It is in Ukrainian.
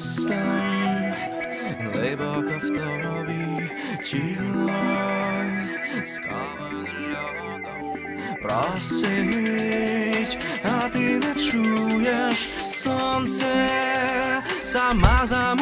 десь там, глибоко в тобі тіло сковане льодом просить, а ти не чуєш сонце, сама за